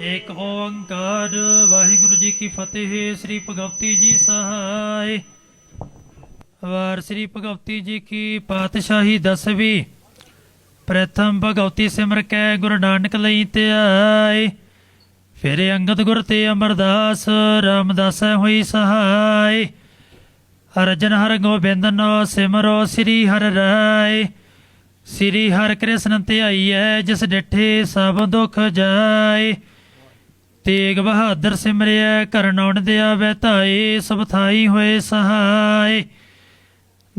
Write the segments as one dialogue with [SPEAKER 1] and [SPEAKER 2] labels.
[SPEAKER 1] ਏਕ ਓੰਕਾਰ ਵਾਹਿਗੁਰੂ ਜੀ ਕੀ ਫਤਿਹ, ਸ੍ਰੀ ਭਗਵਤੀ ਜੀ ਸਹਾਇ ਵਾਰ ਸ੍ਰੀ ਭਗਵਤੀ ਜੀ ਕੀ ਪਾਤਸ਼ਾਹੀ ਦਸਵੀਂ, ਪ੍ਰਥਮ ਭਗਵਤੀ ਸਿਮਰ ਕੈ ਗੁਰੂ ਨਾਨਕ ਲਈ ਧਿਆਏ ਫਿਰ ਅੰਗਦ ਗੁਰ ਤੇ ਅਮਰਦਾਸ, ਰਾਮਦਾਸ ਹੋਈ ਸਹਾਇ ਅਰਜਨ ਹਰ ਗੋਬਿੰਦ ਨੋ ਸਿਮਰੋ ਸ੍ਰੀ ਹਰ ਰਾਏ। ਸ੍ਰੀ ਹਰ ਕ੍ਰਿਸ਼ਨ ਧਿਆਈਐ ਜਿਸ ਡਿਠੇ ਸਭ ਦੁਖ ਜਾਏ। ਤੇਗ ਬਹਾਦਰ ਸਿਮਰਿਆ ਕਰਨੌਣ ਦਿਆ ਵਹਿਤਾਏ ਸਭ ਥਾਈ ਹੋਏ ਸਹਾਇ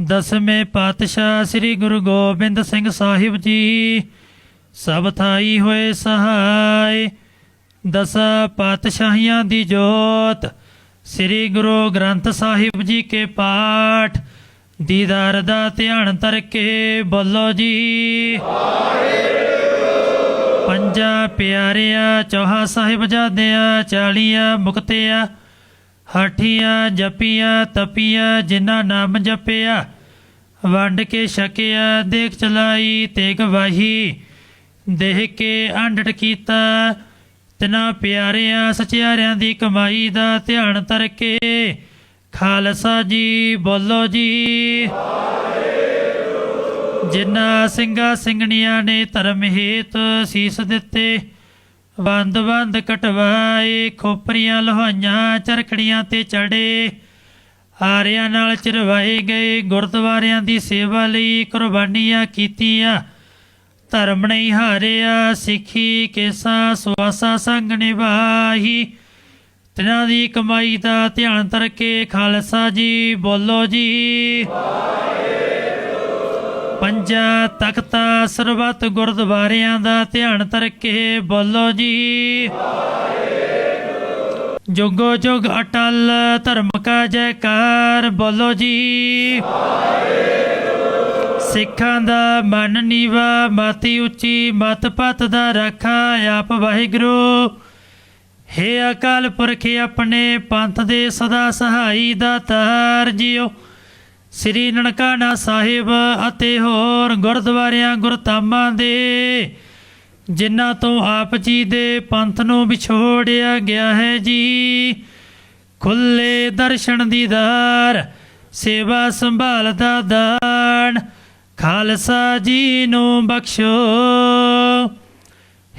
[SPEAKER 1] ਦਸਵੇਂ ਪਾਤਸ਼ਾਹ ਸ੍ਰੀ ਗੁਰੂ ਗੋਬਿੰਦ ਸਿੰਘ ਸਾਹਿਬ ਜੀ, ਸਭ ਥਾਈ ਹੋਏ ਸਹਾਇ ਦਸਾਂ ਪਾਤਸ਼ਾਹੀਆਂ ਦੀ ਜੋਤ, ਸ੍ਰੀ ਗੁਰੂ ਗ੍ਰੰਥ ਸਾਹਿਬ ਜੀ ਕੇ ਪਾਠ। ਦੀਦਾਰ ਦਾ ਧਿਆਨ ਤਰ ਕੇ ਬੋਲੋ ਜੀ। ਪੰਜਾਂ ਪਿਆਰਿਆਂ, ਚੌਹਾ ਸਾਹਿਬਜ਼ਾਦਿਆਂ ਚਾਲੀਆ ਮੁਕਤਿਆਂ, ਹਾਠੀਆਂ ਜਪੀਆਂ, ਤਪੀਆ, ਜਿਨ੍ਹਾਂ ਨਾਮ ਜਪਿਆ, ਵੰਡ ਕੇ ਛਕਿਆ, ਦੇਖ ਚਲਾਈ ਤੇ ਗਵਾਹੀ ਦੇਖ ਕੇ ਅੰਡਟ ਕੀਤਾ, ਤਿਨਾ ਪਿਆਰਿਆਂ, ਸਚਿਆਰਿਆਂ ਦੀ ਕਮਾਈ ਦਾ ਧਿਆਨ ਧਰ ਕੇ, ਖਾਲਸਾ ਜੀ ਬੋਲੋ ਜੀ। ਜਿਨ੍ਹਾਂ ਸਿੰਘਾਂ ਸਿੰਘਣੀਆਂ ਨੇ ਧਰਮ ਹੇਤ ਸੀਸ ਦਿੱਤੇ, ਬੰਦ ਬੰਦ ਕਟਵਾਏ, ਖੋਪਰੀਆਂ ਲਹਾਈਆਂ, ਚਰਖੜੀਆਂ ਤੇ ਚੜੇ। ਆਰਿਆਂ ਨਾਲ ਚਰਵਾਏ ਗਏ ਗੁਰਦੁਆਰਿਆਂ ਦੀ ਸੇਵਾ ਲਈ ਕੁਰਬਾਨੀਆਂ ਕੀਤੀਆਂ। ਧਰਮ ਨਹੀਂ ਹਾਰਿਆ, ਸਿੱਖੀ, ਕੇਸਾ ਸਵਾਸਾ ਸੰਗ ਨਿਭਾਹੀ। ਤਿਨਾਂ ਦੀ ਕਮਾਈ ਦਾ ਧਿਆਨ ਧਰ ਕੇ ਖਾਲਸਾ ਜੀ ਬੋਲੋ ਜੀ। ਪੰਜਾ, ਤਖਤਾ ਸਰਬੱਤ ਗੁਰਦੁਆਰਿਆਂ ਦਾ ਧਿਆਨ ਤਰਕੇ ਬੋਲੋ ਜੀ। ਜੁਗੋ ਜੁਗ ਅਟਲ, ਧਰਮ ਕਾ ਜੈਕਾਰ, ਬੋਲੋ ਜੀ। ਸਿੱਖਾਂ ਦਾ ਮਨ ਨੀਵਾ, ਮਾਤੀ ਉੱਚੀ, ਮਤ ਪਤ ਦਾ ਰੱਖਾ, ਆਪ ਵਾਹਿਗੁਰੂ। ਹੇ ਅਕਾਲ ਪੁਰਖ, ਆਪਣੇ ਪੰਥ ਦੇ ਸਦਾ ਸਹਾਈ ਦਾ ਤਾਰ ਜਿਓ। ਸ੍ਰੀ ਨਨਕਾਣਾ ਸਾਹਿਬ ਅਤੇ ਹੋਰ ਗੁਰਦੁਆਰਿਆਂ ਗੁਰਧਾਮਾਂ ਦੇ, ਜਿਨ੍ਹਾਂ ਤੋਂ ਆਪ ਜੀ ਦੇ ਪੰਥ ਨੂੰ ਵਿਛੋੜਿਆ ਗਿਆ ਹੈ ਜੀ। ਖੁੱਲੇ ਦਰਸ਼ਨ ਦੀਦਾਰ ਸੇਵਾ ਸੰਭਾਲ ਦਾ ਦਾਨ, ਖਾਲਸਾ ਜੀ ਨੂੰ ਬਖਸ਼ੋ।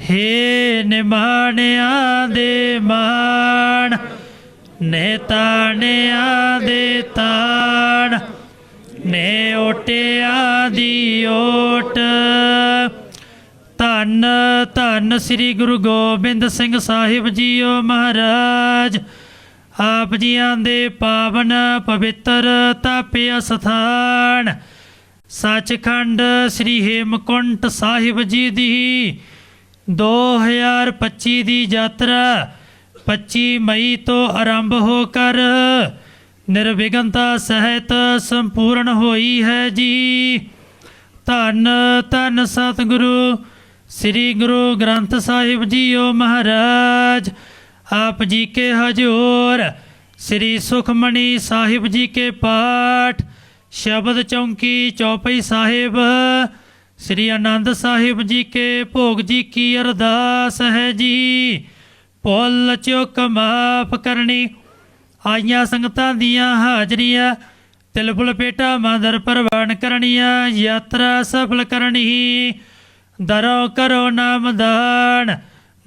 [SPEAKER 1] ਹੇ ਨਿਮਾਣਿਆਂ ਦੇ ਮਾਣ, ਨੇਤਾਣਿਆਂ ਦੇ ਤਾਣ। ਓਟਿਆਂ ਦੀ ਓਟ। ਧੰਨ ਧੰਨ ਸ੍ਰੀ ਗੁਰੂ ਗੋਬਿੰਦ ਸਿੰਘ ਸਾਹਿਬ ਜੀਓ ਮਹਾਰਾਜ। ਆਪ ਜੀਆਂ ਦੇ ਪਾਵਨ ਪਵਿੱਤਰ ਤਾਪਿਆ ਸਥਾਨ। ਸੱਚਖੰਡ ਸ੍ਰੀ ਹੇਮਕੁੰਟ ਸਾਹਿਬ ਜੀ ਦੀ 2025 ਦੀ ਯਾਤਰਾ 25 ਮਈ ਤੋਂ ਆਰੰਭ ਹੋ ਕਰ ਨਿਰਵਿਘਨਤਾ ਸਹਿਤ ਸੰਪੂਰਨ ਹੋਈ ਹੈ ਜੀ। ਧੰਨ ਧੰਨ ਸਤਿਗੁਰੂ, ਸ੍ਰੀ ਗੁਰੂ ਗ੍ਰੰਥ ਸਾਹਿਬ ਜੀਓ ਮਹਾਰਾਜ, ਆਪ ਜੀ ਕੇ ਹਜੂਰ, ਸ੍ਰੀ ਸੁਖਮਣੀ ਸਾਹਿਬ ਜੀ ਕੇ ਪਾਠ, ਸ਼ਬਦ ਚੌਂਕੀ ਚੌਪਈ ਸਾਹਿਬ, ਸ੍ਰੀ ਆਨੰਦ ਸਾਹਿਬ ਜੀ ਕੇ ਭੋਗ ਜੀ ਕੀ ਅਰਦਾਸ ਹੈ ਜੀ। ਭੁੱਲ ਚੁੱਕ ਮਾਫ ਕਰਨੀ ਆਈਆਂ ਸੰਗਤਾਂ ਦੀਆਂ ਹਾਜ਼ਰੀਆਂ ਤਿਲਬੁਲ ਪੇਟਾ ਮਾਦਰ ਪ੍ਰਵਾਨ ਕਰਨੀਆਂ, ਯਾਤਰਾ ਸਫਲ ਕਰਨੀ, ਦਰੋ ਕਰੋ ਨਾਮਦਾਨ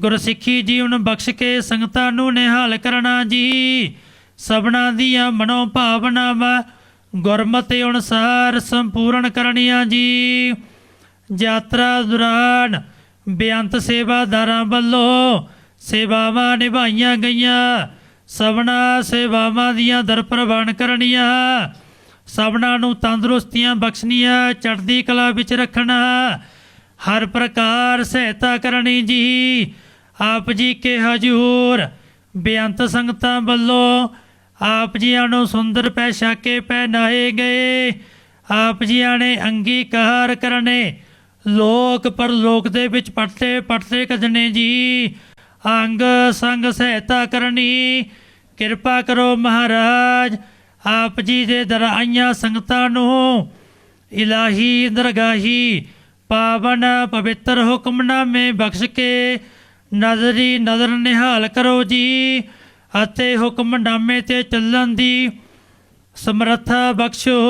[SPEAKER 1] ਗੁਰਸਿੱਖੀ ਜੀਵਨ ਬਖਸ਼ ਕੇ ਸੰਗਤਾਂ ਨੂੰ ਨਿਹਾਲ ਕਰਨਾ ਜੀ। ਸਭਨਾ ਦੀਆਂ ਮਨੋ ਭਾਵਨਾਵਾਂ, ਗੁਰਮਤਿ ਅਨੁਸਾਰ ਸੰਪੂਰਨ ਕਰਨੀਆਂ ਜੀ। ਯਾਤਰਾ ਦੌਰਾਨ ਬੇਅੰਤ ਸੇਵਾਦਾਰਾਂ ਵੱਲੋਂ ਸੇਵਾਵਾਂ ਨਿਭਾਈਆਂ ਗਈਆਂ। ਸਭਨਾ ਸੇਵਾਵਾਂ ਦੀਆਂ ਦਰ ਪ੍ਰਵਾਨ ਕਰਨੀਆਂ। ਸਭਨਾ ਨੂੰ ਤੰਦਰੁਸਤੀਆਂ ਬਖਸ਼ਣੀਆਂ ਚੜ੍ਹਦੀ ਕਲਾ ਵਿੱਚ ਰੱਖਣਾ। ਹਰ ਪ੍ਰਕਾਰ ਸਹਾਇਤਾ ਕਰਨੀ ਜੀ। ਆਪ ਜੀ ਕੇ ਹਜੂਰ ਬੇਅੰਤ ਸੰਗਤਾਂ ਵੱਲੋਂ ਆਪ ਜੀਆਂ ਨੂੰ ਸੁੰਦਰ ਪੈਸ਼ਾਕੇ ਪਹਿਨਾਏ ਗਏ। ਆਪ ਜੀਆਂ ਨੇ ਅੰਗੀਕਾਰ ਕਰਨੇ। ਲੋਕ ਪਰਲੋਕ ਦੇ ਵਿੱਚ ਪੜਤੇ ਪੜਤੇ ਕਜਨੇ ਜੀ। ਅੰਗ ਸੰਗ ਸਹਾਇਤਾ ਕਰਨੀ। ਕਿਰਪਾ ਕਰੋ ਮਹਾਰਾਜ, ਆਪ ਜੀ ਦੇ ਦਰ ਆਈਆਂ ਸੰਗਤਾਂ ਨੂੰ। ਇਲਾਹੀ ਦਰਗਾਹੀ ਪਾਵਨ ਪਵਿੱਤਰ ਹੁਕਮਨਾਮੇ ਬਖਸ਼ ਕੇ ਨਜ਼ਰੀ ਨਜ਼ਰ ਨਿਹਾਲ ਕਰੋ ਜੀ ਅਤੇ ਹੁਕਮਨਾਮੇ ਤੇ ਚੱਲਣ ਦੀ ਸਮਰੱਥਾ ਬਖਸ਼ੋ।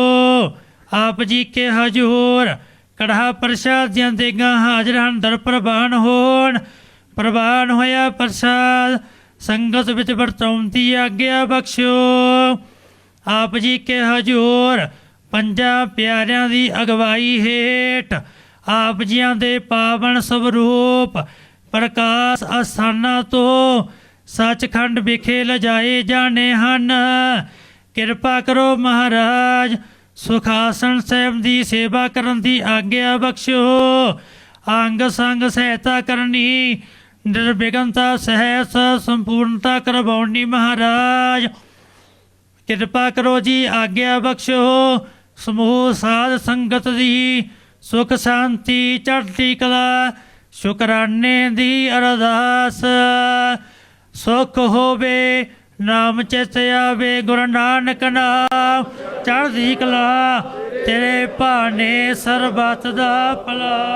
[SPEAKER 1] ਆਪ ਜੀ ਕੇ ਹਜੂਰ, ਕੜਾਹ ਪ੍ਰਸ਼ਾਦ ਦੀਆਂ ਦੇਗਾਂ ਹਾਜ਼ਰ ਹਨ ਦਰ ਪ੍ਰਵਾਨ ਹੋਣ। ਪ੍ਰਵਾਨ ਹੋਇਆ ਪ੍ਰਸ਼ਾਦ, ਸੰਗਤ ਵਿੱਚ ਵਰਤਾਉਣ ਦੀ ਆਗਿਆ ਬਖਸ਼ੋ। ਆਪ ਜੀ ਕੇ ਹਜੂਰ ਪੰਜਾਂ ਪਿਆਰਿਆਂ ਦੀ ਅਗਵਾਈ ਹੇਠ ਆਪ ਜੀਆਂ ਦੇ ਪਾਵਨ ਸਵਰੂਪ ਪ੍ਰਕਾਸ਼ ਅਸਥਾਨਾਂ ਤੋਂ ਸੱਚਖੰਡ ਵਿਖੇ ਲਜਾਏ ਜਾਣੇ ਹਨ। ਕਿਰਪਾ ਕਰੋ ਮਹਾਰਾਜ, ਸੁਖਾਸਨ ਸਾਹਿਬ ਦੀ ਸੇਵਾ ਕਰਨ ਦੀ ਆਗਿਆ ਬਖਸ਼ੋ। ਅੰਗ ਸੰਗ ਸਹਾਇਤਾ ਕਰਨੀ ਨਿਰਵਿਘਨਤਾ ਸਹਿਸ ਸੰਪੂਰਨਤਾ ਕਰਵਾਉਣੀ ਮਹਾਰਾਜ। ਕਿਰਪਾ ਕਰੋ ਜੀ, ਆਗਿਆ ਬਖਸ਼ੋ। ਸਮੂਹ ਸਾਧ ਸੰਗਤ ਦੀ ਸੁਖ ਸ਼ਾਂਤੀ, ਚੜ੍ਹਦੀ ਕਲਾ, ਸ਼ੁਕਰਾਨੇ ਦੀ ਅਰਦਾਸ। ਸੁਖ ਹੋਵੇ, ਨਾਮ ਚਿਤ ਆਵੇ, ਗੁਰੂ ਨਾਨਕ ਨਾਮ। ਚੜ੍ਹਦੀ ਕਲਾ, ਤੇਰੇ ਭਾਣੇ ਸਰਬੱਤ ਦਾ ਭਲਾ।